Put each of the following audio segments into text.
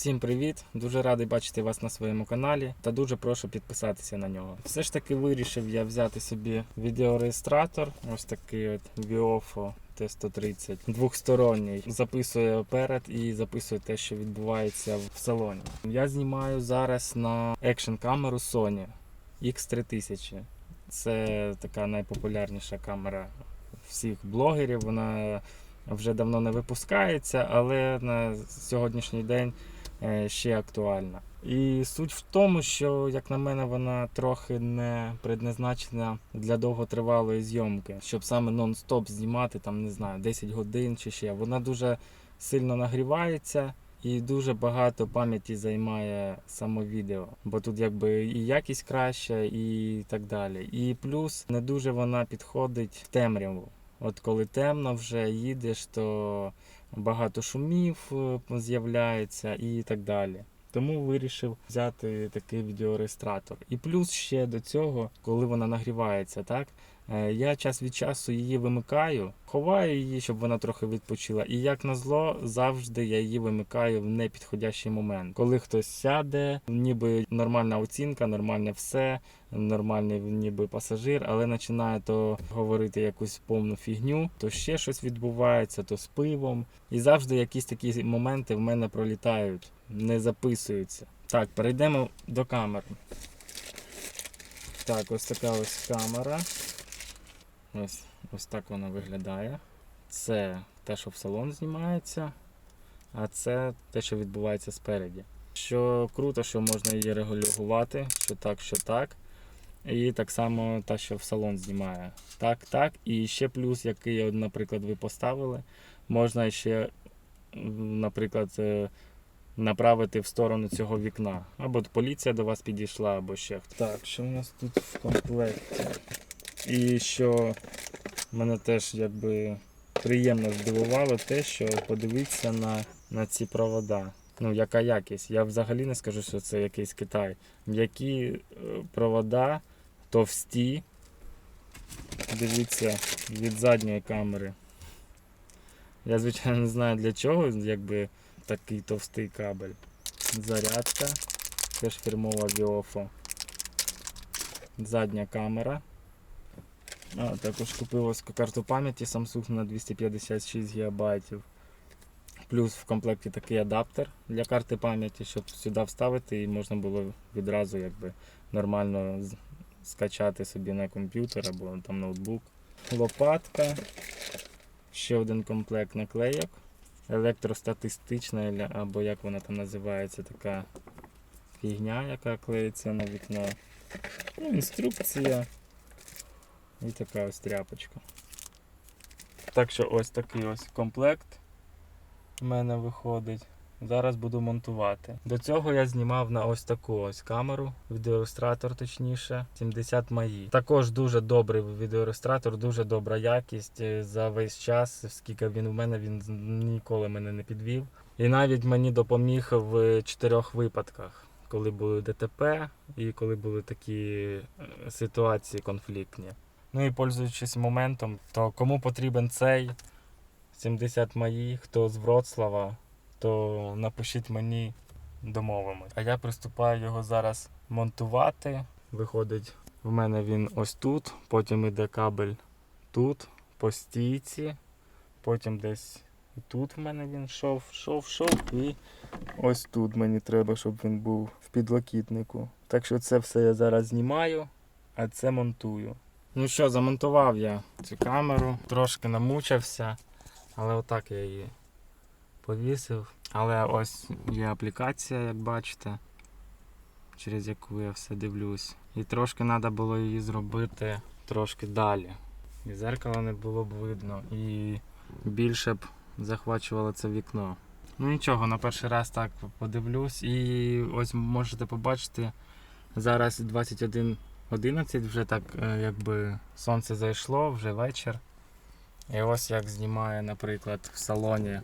Всім привіт! Дуже радий бачити вас на своєму каналі та дуже прошу підписатися на нього. Все ж таки вирішив я взяти собі відеореєстратор, ось такий от Viofo T130, двохсторонній. Записує перед і записує те, що відбувається в салоні. Я знімаю зараз на екшн камеру Sony X3000. Це така найпопулярніша камера всіх блогерів. Вона вже давно не випускається, але на сьогоднішній день ще актуальна. І суть в тому, що, як на мене, вона трохи не предназначена для довготривалої зйомки, щоб саме нон-стоп знімати, там, не знаю, 10 годин чи ще. Вона дуже сильно нагрівається. І дуже багато пам'яті займає само відео, бо тут якби і якість краща, і так далі. І плюс не дуже вона підходить в темряву. От коли темно вже їдеш, то багато шумів е, з'являється і так далі. Тому вирішив взяти такий відеореєстратор. І плюс ще до цього, коли вона нагрівається, так я час від часу її вимикаю, ховаю її, щоб вона трохи відпочила. І як назло, завжди я її вимикаю в непідходящий момент. Коли хтось сяде, ніби нормальна оцінка, нормальне все, нормальний ніби пасажир, але починає то говорити якусь повну фігню, то ще щось відбувається, то з пивом. І завжди якісь такі моменти в мене пролітають, не записуються. Так, перейдемо до камери. Так, ось така ось камера. Ось, ось так вона виглядає. Це те, що в салон знімається, а це те, що відбувається спереді. Що круто, що можна її регулювати, що так, що так. І так само та, що в салон знімає. Так, так. І ще плюс, який, наприклад, ви поставили, можна ще, наприклад, е, направити в сторону цього вікна. Або поліція до вас підійшла, або ще хто. Так, що у нас тут в комплекті? І що мене теж якби приємно здивувало те, що подивитися на, на ці провода. Ну, яка якість? Я взагалі не скажу, що це якийсь Китай. М'які е, провода, товсті. Дивіться від задньої камери. Я, звичайно, не знаю для чого, якби такий товстий кабель. Зарядка. Теж фірмова Viofo. Задня камера. А, також купив ось карту пам'яті Samsung на 256 ГБ. Плюс в комплекті такий адаптер для карти пам'яті, щоб сюди вставити і можна було відразу якби нормально скачати собі на комп'ютер або там ноутбук. Лопатка, ще один комплект наклейок, електростатистична або як вона там називається, така фігня, яка клеїться на вікно. Ну, інструкція і така ось тряпочка. Так що ось такий ось комплект в мене виходить. Зараз буду монтувати. До цього я знімав на ось таку ось камеру, відеореєстратор точніше, 70 мої. Також дуже добрий відеореєстратор, дуже добра якість. Е, За весь час, скільки він у мене, він ніколи мене не підвів. І навіть мені допоміг в чотирьох випадках, коли були ДТП і коли були такі е, ситуації конфліктні. Ну і пользуючись моментом, то кому потрібен цей 70 мої, хто з Вроцлава, то напишіть мені, домовимось. А я приступаю його зараз монтувати. Виходить, в мене він ось тут, потім іде кабель тут, по стійці, потім десь тут в мене він йшов, йшов, йшов, і ось тут мені треба, щоб він був в підлокітнику. Так що це все я зараз знімаю, а це монтую. Ну що, замонтував я цю камеру, трошки намучився, але отак я її повісив. Але ось є аплікація, як бачите, через яку я все дивлюсь. І трошки треба було її зробити трошки далі. І зеркала не було б видно, і більше б захвачувало це вікно. Ну нічого, на перший раз так подивлюсь. І ось можете побачити зараз 21.11, вже так е, якби сонце зайшло, вже вечір. І ось як знімає, наприклад, в салоні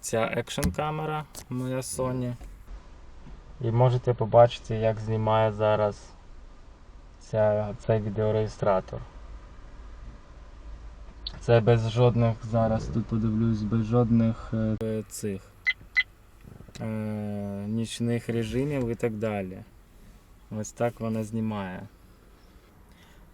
ця екшн камера моя Sony. І можете побачити, як знімає зараз ця, цей відеореєстратор. Це без жодних, зараз тут подивлюсь, без жодних е, цих е, нічних режимів і так далі. Ось так вона знімає.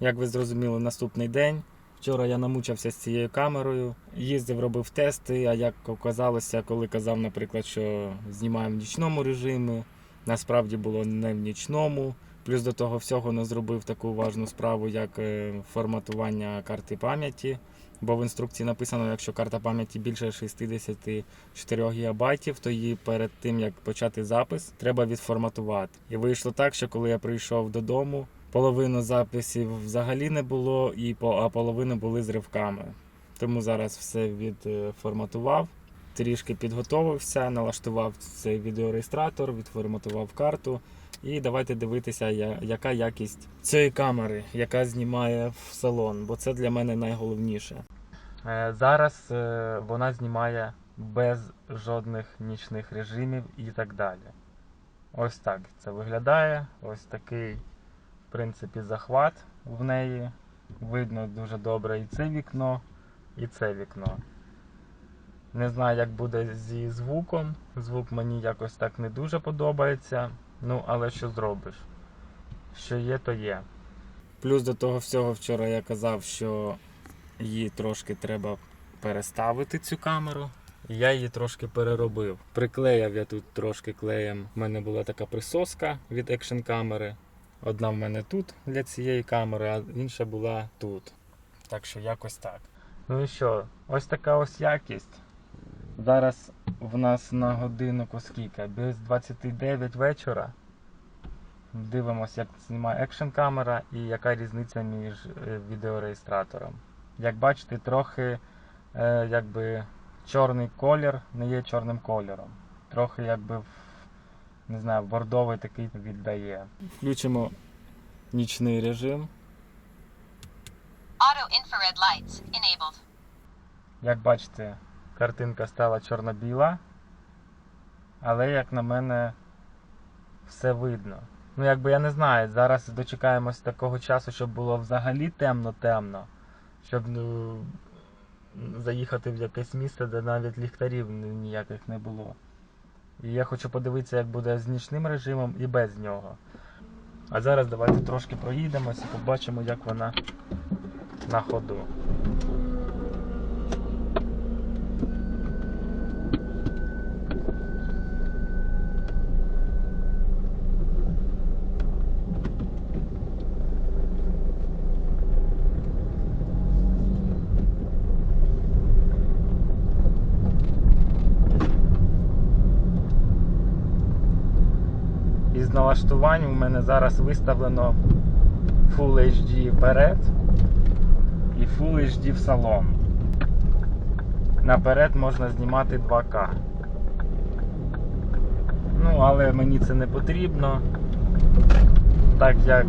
Як ви зрозуміли, наступний день. Вчора я намучився з цією камерою, їздив, робив тести. А як оказалося, коли казав, наприклад, що знімаємо в нічному режимі, насправді було не в нічному. Плюс до того всього не зробив таку важну справу, як е, форматування карти пам'яті. Бо в інструкції написано, якщо карта пам'яті більше 64 ГБ, то її перед тим як почати запис, треба відформатувати. І вийшло так, що коли я прийшов додому, половину записів взагалі не було, і а половину були з ривками. Тому зараз все відформатував, трішки підготовився, налаштував цей відеореєстратор, відформатував карту. І давайте дивитися, яка якість цієї камери, яка знімає в салон, бо це для мене найголовніше. Е, Зараз е, вона знімає без жодних нічних режимів і так далі. Ось так це виглядає. Ось такий, принципі, захват в неї. Видно дуже добре і це вікно, і це вікно. Не знаю, як буде зі звуком. Звук мені якось так не дуже подобається. Ну, але що зробиш? Що є, то є. Плюс до того всього вчора я казав, що її трошки треба переставити цю камеру. Я її трошки переробив. Приклеяв я тут трошки клеєм. У мене була така присоска від екшн камери. Одна в мене тут для цієї камери, а інша була тут. Так що якось так. Ну і що, ось така ось якість. Зараз в нас на годиннику скільки? Без 29 вечора. Дивимося, як знімає екшн камера і яка різниця між е, відеореєстратором. Як бачите, трохи е, якби чорний колір не є чорним кольором. Трохи якби в- не знаю, бордовий такий віддає. Включимо нічний режим. Auto infrared lights enabled. Як бачите, картинка стала чорно-біла, але, як на мене, все видно. Ну, якби я не знаю, зараз дочекаємось такого часу, щоб було взагалі темно-темно, щоб ну, заїхати в якесь місце, де навіть ліхтарів ніяких не було. І я хочу подивитися, як буде з нічним режимом і без нього. А зараз давайте трошки проїдемося і побачимо, як вона на ходу. Налаштувань у мене зараз виставлено Full HD вперед і Full HD в салон. Наперед можна знімати 2К. Ну, але мені це не потрібно, так як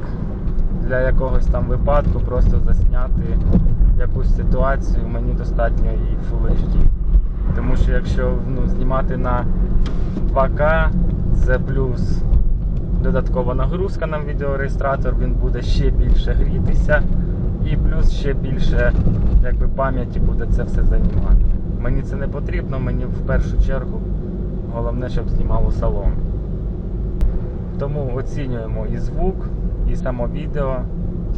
для якогось там випадку просто засняти якусь ситуацію мені достатньо і Full HD. Тому що якщо ну, знімати на 2К, це плюс додаткова нагрузка на відеореєстратор, він буде ще більше грітися і плюс ще більше якби, пам'яті буде це все займати. Мені це не потрібно, мені в першу чергу головне, щоб знімало салон. Тому оцінюємо і звук, і само відео,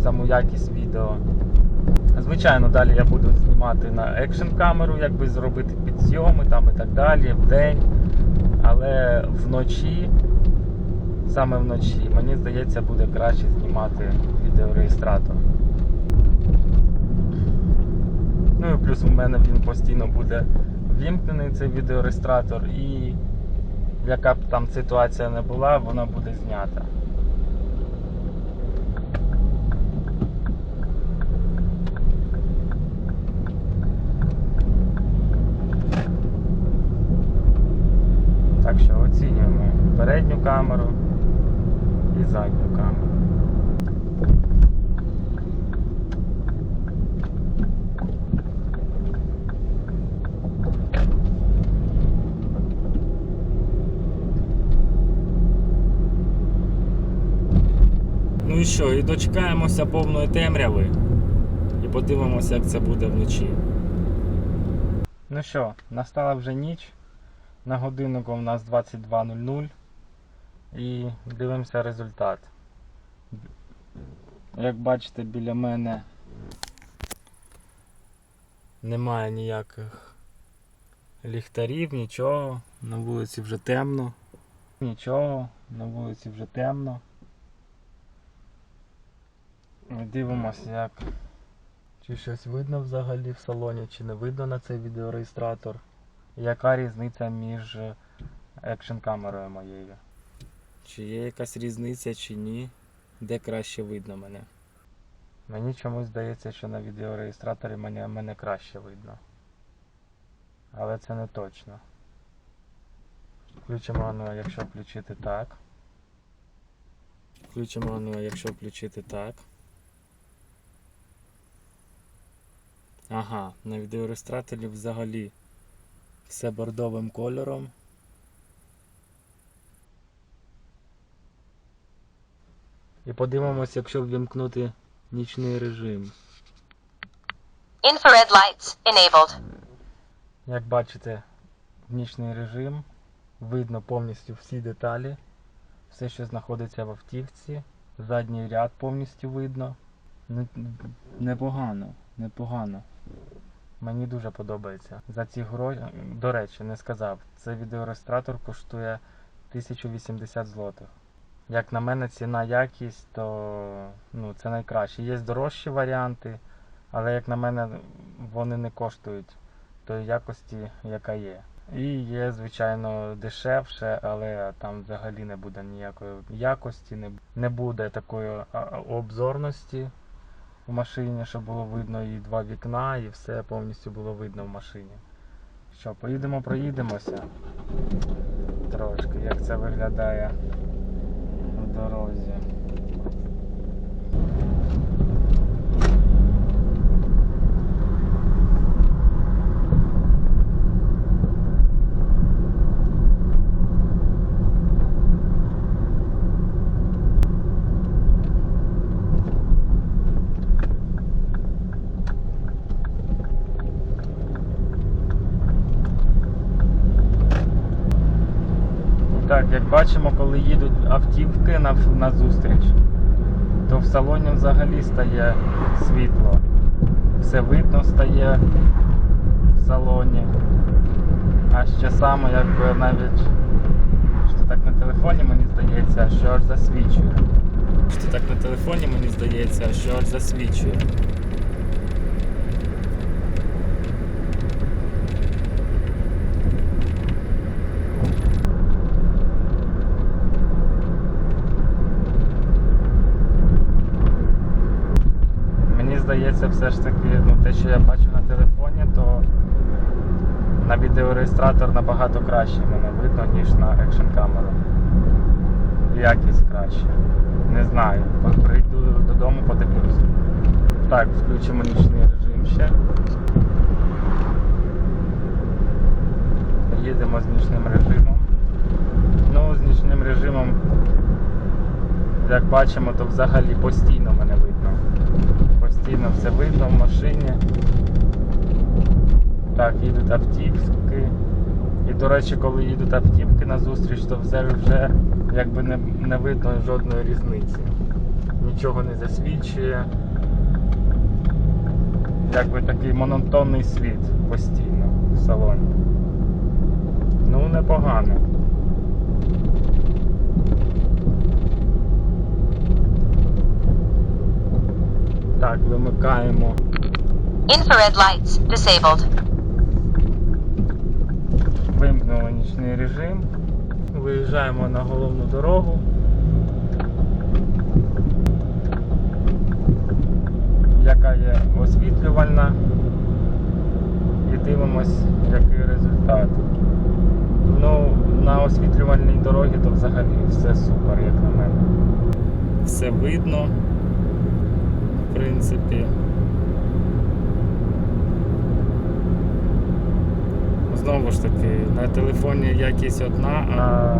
саму якість відео. Звичайно, далі я буду знімати на екшн камеру, якби зробити підзйоми там і так далі, в день. Але вночі, саме вночі, мені здається, буде краще знімати відеореєстратор. Ну і плюс у мене він постійно буде вімкнений цей відеореєстратор і яка б там ситуація не була, вона буде знята. Так що оцінюємо передню камеру задню камеру. Ну і що, і дочекаємося повної темряви і подивимося, як це буде вночі. Ну що, настала вже ніч. На годиннику у нас 22.00. і дивимося результат. Як бачите, біля мене немає ніяких ліхтарів, нічого. На вулиці вже темно. Нічого, на вулиці вже темно. Дивимося, як чи щось видно взагалі в салоні, чи не видно на цей відеореєстратор. Яка різниця між екшн камерою моєю? Чи є якась різниця, чи ні? Де краще видно мене? Мені чомусь здається, що на відеореєстраторі мене, мене краще видно. Але це не точно. Включимо, ну, якщо включити так. Включимо, ну, якщо включити так. Ага, на відеореєстраторі взагалі все бордовим кольором. І подивимось, якщо ввімкнути нічний режим. Infrared lights enabled. Як бачите, нічний режим, видно повністю всі деталі, все, що знаходиться в автівці, задній ряд повністю видно. Непогано, непогано. Мені дуже подобається. За ці гроші, до речі, не сказав, цей відеореєстратор коштує 1080 злотих. Як на мене, ціна якість, то ну, це найкраще. Є дорожчі варіанти, але як на мене, вони не коштують тої якості, яка є. І є, звичайно, дешевше, але там взагалі не буде ніякої якості, не, буде такої обзорності в машині, щоб було видно і два вікна, і все повністю було видно в машині. Що, поїдемо, проїдемося трошки, як це виглядає дорозі. Так, як бачимо, коли їдуть автівки на, на зустріч, то в салоні взагалі стає світло. Все видно стає в салоні. А ще саме якби навіть що так на телефоні мені здається, що аж засвічує. Що так на телефоні мені здається, що аж засвічує. Мені здається, все ж таки, ну, те, що я бачу на телефоні, то на відеореєстратор набагато краще мене видно, ніж на екшн камеру. Якість краще. Не знаю. Прийду додому, подивлюсь. Так, включимо нічний режим ще. Їдемо з нічним режимом. Ну, з нічним режимом, як бачимо, то взагалі постійно мене видно. Постійно все видно в машині. Так, їдуть автівки. І, до речі, коли їдуть автівки на зустріч, то вже, вже якби не, не видно жодної різниці. Нічого не засвідчує. Якби такий монотонний світ постійно в салоні. Ну, непогано. Так, вимикаємо. Infrared lights disabled. Вимкнули нічний режим. Виїжджаємо на головну дорогу. Яка є освітлювальна. І дивимось, який результат. Ну, на освітлювальній дорогі то взагалі все супер, як на мене. Все видно, принципі. Знову ж таки, на телефоні якість одна, а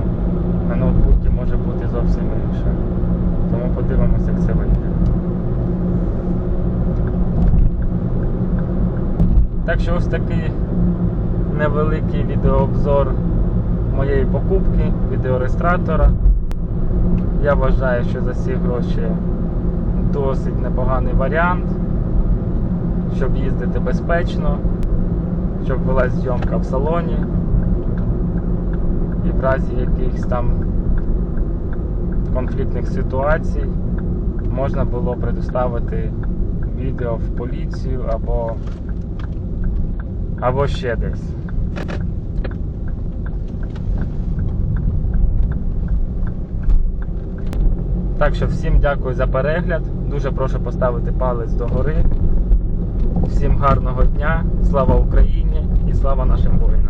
на ноутбуці може бути зовсім інша. Тому подивимося, як це вийде. Так що ось такий невеликий відеообзор моєї покупки, відеореєстратора. Я вважаю, що за ці гроші досить непоганий варіант, щоб їздити безпечно, щоб була зйомка в салоні. І в разі якихось там конфліктних ситуацій можна було предоставити відео в поліцію або, або ще десь. Так що всім дякую за перегляд. Дуже прошу поставити палець догори. Всім гарного дня, слава Україні і слава нашим воїнам.